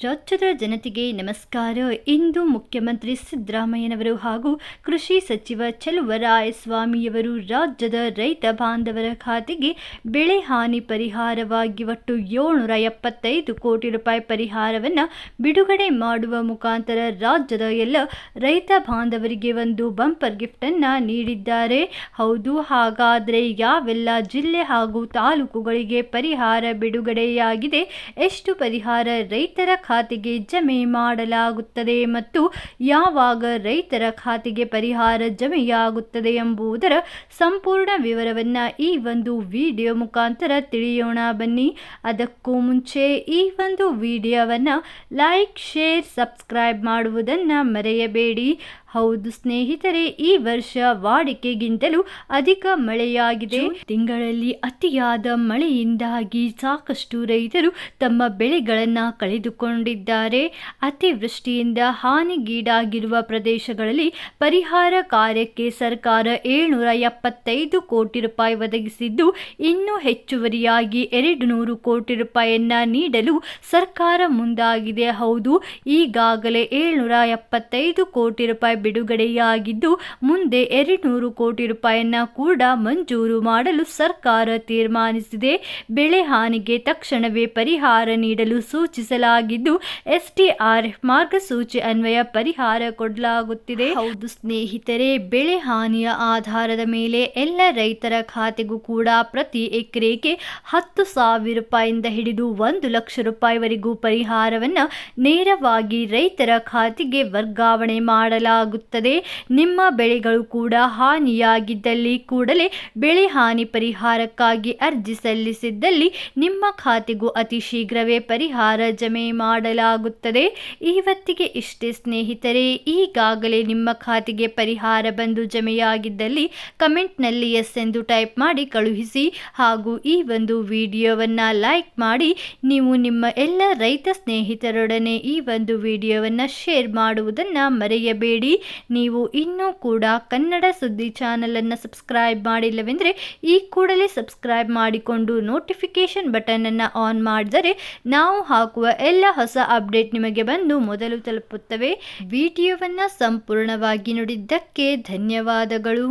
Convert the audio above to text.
ರಾಜ್ಯದ ಜನತೆಗೆ ನಮಸ್ಕಾರ. ಇಂದು ಮುಖ್ಯಮಂತ್ರಿ ಸಿದ್ದರಾಮಯ್ಯನವರು ಹಾಗೂ ಕೃಷಿ ಸಚಿವ ಚಲುವರಾಯಸ್ವಾಮಿಯವರು ರಾಜ್ಯದ ರೈತ ಬಾಂಧವರ ಖಾತೆಗೆ ಬೆಳೆ ಹಾನಿ ಪರಿಹಾರವಾಗಿ ಒಟ್ಟು ಏಳ್ನೂರ ಎಪ್ಪತ್ತೈದು ಕೋಟಿ ರೂಪಾಯಿ ಪರಿಹಾರವನ್ನು ಬಿಡುಗಡೆ ಮಾಡುವ ಮುಖಾಂತರ ರಾಜ್ಯದ ಎಲ್ಲ ರೈತ ಬಾಂಧವರಿಗೆ ಒಂದು ಬಂಪರ್ ಗಿಫ್ಟನ್ನು ನೀಡಿದ್ದಾರೆ. ಹೌದು, ಹಾಗಾದರೆ ಯಾವೆಲ್ಲ ಜಿಲ್ಲೆ ಹಾಗೂ ತಾಲೂಕುಗಳಿಗೆ ಪರಿಹಾರ ಬಿಡುಗಡೆಯಾಗಿದೆ? ಎಷ್ಟು ಪರಿಹಾರ ರೈತರ ಖಾತೆಗೆ ಜಮೆ ಮಾಡಲಾಗುತ್ತದೆ ಮತ್ತು ಯಾವಾಗ ರೈತರ ಖಾತೆಗೆ ಪರಿಹಾರ ಜಮೆಯಾಗುತ್ತದೆ ಎಂಬುದರ ಸಂಪೂರ್ಣ ವಿವರವನ್ನು ಈ ಒಂದು ವಿಡಿಯೋ ಮುಖಾಂತರ ತಿಳಿಯೋಣ ಬನ್ನಿ. ಅದಕ್ಕೂ ಮುಂಚೆ ಈ ಒಂದು ವಿಡಿಯೋವನ್ನು ಲೈಕ್ ಶೇರ್ ಸಬ್ಸ್ಕ್ರೈಬ್ ಮಾಡುವುದನ್ನು ಮರೆಯಬೇಡಿ. ಹೌದು ಸ್ನೇಹಿತರೆ, ಈ ವರ್ಷ ವಾಡಿಕೆಗಿಂತಲೂ ಅಧಿಕ ಮಳೆಯಾಗಿದೆ. ತಿಂಗಳಲ್ಲಿ ಅತಿಯಾದ ಮಳೆಯಿಂದಾಗಿ ಸಾಕಷ್ಟು ರೈತರು ತಮ್ಮ ಬೆಳೆಗಳನ್ನು ಕಳೆದುಕೊಂಡಿದ್ದಾರೆ. ಅತಿವೃಷ್ಟಿಯಿಂದ ಹಾನಿಗೀಡಾಗಿರುವ ಪ್ರದೇಶಗಳಲ್ಲಿ ಪರಿಹಾರ ಕಾರ್ಯಕ್ಕೆ ಸರ್ಕಾರ ಏಳ್ನೂರ ಎಪ್ಪತ್ತೈದು ಕೋಟಿ ರೂಪಾಯಿ ಒದಗಿಸಿದ್ದು, ಇನ್ನೂ ಹೆಚ್ಚುವರಿಯಾಗಿ ಎರಡು ನೂರು ಕೋಟಿ ರೂಪಾಯಿಯನ್ನ ನೀಡಲು ಸರ್ಕಾರ ಮುಂದಾಗಿದೆ. ಹೌದು, ಈಗಾಗಲೇ ಏಳ್ನೂರ ಎಪ್ಪತ್ತೈದು ಕೋಟಿ ರೂಪಾಯಿ ಬಿಡುಗಡೆಯಾಗಿದ್ದು, ಮುಂದೆ ಎರಡುನೂರು ಕೋಟಿ ರೂಪಾಯಿಯನ್ನ ಕೂಡ ಮಂಜೂರು ಮಾಡಲು ಸರ್ಕಾರ ತೀರ್ಮಾನಿಸಿದೆ. ಬೆಳೆ ಹಾನಿಗೆ ತಕ್ಷಣವೇ ಪರಿಹಾರ ನೀಡಲು ಸೂಚಿಸಲಾಗಿದ್ದು ಎಸ್ಟಿಆರ್ಎಫ್ ಮಾರ್ಗಸೂಚಿ ಅನ್ವಯ ಪರಿಹಾರ ಕೊಡಲಾಗುತ್ತಿದೆ. ಹೌದು ಸ್ನೇಹಿತರೆ, ಬೆಳೆ ಹಾನಿಯ ಆಧಾರದ ಮೇಲೆ ಎಲ್ಲ ರೈತರ ಖಾತೆಗೂ ಕೂಡ ಪ್ರತಿ ಎಕರೆಗೆ ಹತ್ತು ಸಾವಿರ ರೂಪಾಯಿಂದ ಹಿಡಿದು ಒಂದು ಲಕ್ಷ ರೂಪಾಯಿವರೆಗೂ ಪರಿಹಾರವನ್ನು ನೇರವಾಗಿ ರೈತರ ಖಾತೆಗೆ ವರ್ಗಾವಣೆ ಮಾಡಲಾಗುತ್ತದೆ. ನಿಮ್ಮ ಬೆಳೆಗಳು ಕೂಡ ಹಾನಿಯಾಗಿದ್ದಲ್ಲಿ ಕೂಡಲೇ ಬೆಳೆ ಹಾನಿ ಪರಿಹಾರಕ್ಕಾಗಿ ಅರ್ಜಿ ಸಲ್ಲಿಸಿದ್ದಲ್ಲಿ ನಿಮ್ಮ ಖಾತೆಗೂ ಅತಿ ಶೀಘ್ರವೇ ಪರಿಹಾರ ಜಮೆ ಮಾಡಲಾಗುತ್ತದೆ. ಇವತ್ತಿಗೆ ಇಷ್ಟೇ ಸ್ನೇಹಿತರೆ, ಈಗಾಗಲೇ ನಿಮ್ಮ ಖಾತೆಗೆ ಪರಿಹಾರ ಬಂದು ಜಮೆಯಾಗಿದ್ದಲ್ಲಿ ಕಮೆಂಟ್ನಲ್ಲಿ ಎಸ್ ಎಂದು ಟೈಪ್ ಮಾಡಿ ಕಳುಹಿಸಿ ಹಾಗೂ ಈ ಒಂದು ವಿಡಿಯೋವನ್ನು ಲೈಕ್ ಮಾಡಿ, ನೀವು ನಿಮ್ಮ ಎಲ್ಲ ರೈತ ಸ್ನೇಹಿತರೊಡನೆ ಈ ಒಂದು ವಿಡಿಯೋವನ್ನು ಶೇರ್ ಮಾಡುವುದನ್ನು ಮರೆಯಬೇಡಿ. ನೀವು ಇನ್ನೂ ಕೂಡ ಕನ್ನಡ ಸುದ್ದಿ ಚಾನಲನ್ನು ಸಬ್ಸ್ಕ್ರೈಬ್ ಮಾಡಿಲ್ಲವೆಂದರೆ ಈ ಕೂಡಲೇ ಸಬ್ಸ್ಕ್ರೈಬ್ ಮಾಡಿಕೊಂಡು ನೋಟಿಫಿಕೇಷನ್ ಬಟನನ್ನು ಆನ್ ಮಾಡಿದರೆ ನಾವು ಹಾಕುವ ಎಲ್ಲ ಹೊಸ ಅಪ್ಡೇಟ್ ನಿಮಗೆ ಬಂದು ಮೊದಲು ತಲುಪುತ್ತವೆ. ವಿಡಿಯೋವನ್ನು ಸಂಪೂರ್ಣವಾಗಿ ನೋಡಿದ್ದಕ್ಕೆ ಧನ್ಯವಾದಗಳು.